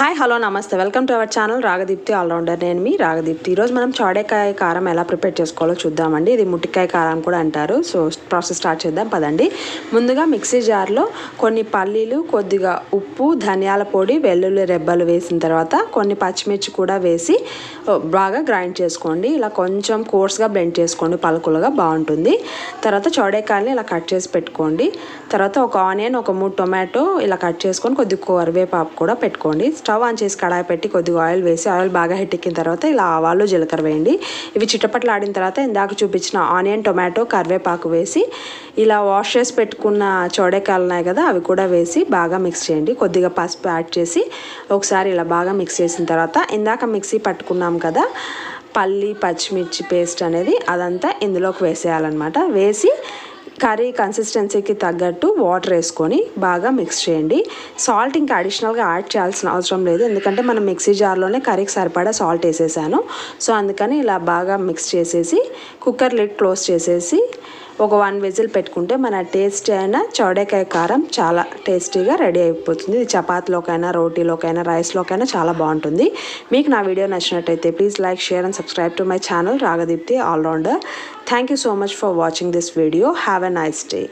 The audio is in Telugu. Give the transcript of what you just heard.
Hi hello namaste. Welcome to our channel Ragadeepthi allrounder నేను మీ రాగదీప్తి ఈరోజు మనం చాడేకాయ కారం ఎలా ప్రిపేర్ చేసుకోవాలో చూద్దామండి. ఇది ముట్టికాయ కారం కూడా అంటారు. సో ప్రాసెస్ స్టార్ట్ చేద్దాం పదండి. ముందుగా మిక్సీ జార్లో కొన్ని పల్లీలు కొద్దిగా ఉప్పు ధనియాల పొడి వెల్లుల్లి రెబ్బలు వేసిన తర్వాత కొన్ని పచ్చిమిర్చి కూడా వేసి బాగా గ్రైండ్ చేసుకోండి. ఇలా కొంచెం కోర్స్గా బ్లెండ్ చేసుకోండి. పలుకులుగా బాగుంటుంది. తర్వాత చౌడేకాయని ఇలా కట్ చేసి పెట్టుకోండి. తర్వాత ఒక ఆనియన్ ఒక మూడు టొమాటో ఇలా కట్ చేసుకొని కొద్దిగా కరివేపాకు కూడా పెట్టుకోండి. స్టవ్ ఆన్ చేసి కడాయి పెట్టి కొద్దిగా ఆయిల్ వేసి ఆయిల్ బాగా హిట్ తర్వాత ఇలా ఆవాలు జీలకర్ర వేయండి. ఇవి చిట్టపట్లు ఆడిన తర్వాత ఇందాక చూపించిన ఆనియన్ టొమాటో కరివేపాకు వేసి ఇలా వాష్ చేసి పెట్టుకున్న చోడేకాయలు ఉన్నాయి కదా అవి కూడా వేసి బాగా మిక్స్ చేయండి. కొద్దిగా పసుపు యాడ్ చేసి ఒకసారి ఇలా బాగా మిక్స్ చేసిన తర్వాత ఇందాక మిక్సీ పట్టుకున్నాం కదా పల్లి పచ్చిమిర్చి పేస్ట్ అనేది అదంతా ఇందులోకి వేసేయాలన్నమాట. వేసి కర్రీ కన్సిస్టెన్సీకి తగ్గట్టు వాటర్ వేసుకొని బాగా మిక్స్ చేయండి. సాల్ట్ ఇంకా అడిషనల్గా యాడ్ చేయాల్సిన అవసరం లేదు. ఎందుకంటే మనం మిక్సీ జార్లోనే కర్రీకి సరిపడా సాల్ట్ వేసేసాను. సో అందుకని ఇలా బాగా మిక్స్ చేసేసి కుక్కర్ లిడ్ క్లోజ్ చేసేసి ఒక వన్ విజిల్ పెట్టుకుంటే మన టేస్ట్ అయిన చౌడేకాయ కారం చాలా టేస్టీగా రెడీ అయిపోతుంది. ఇది చపాతీలోకైనా రోటీలోకైనా రైస్లోకైనా చాలా బాగుంటుంది. మీకు నా వీడియో నచ్చినట్టయితే please like share and subscribe to my channel Ragadeepthi allrounder Thank you so much for watching this video. Have a nice day.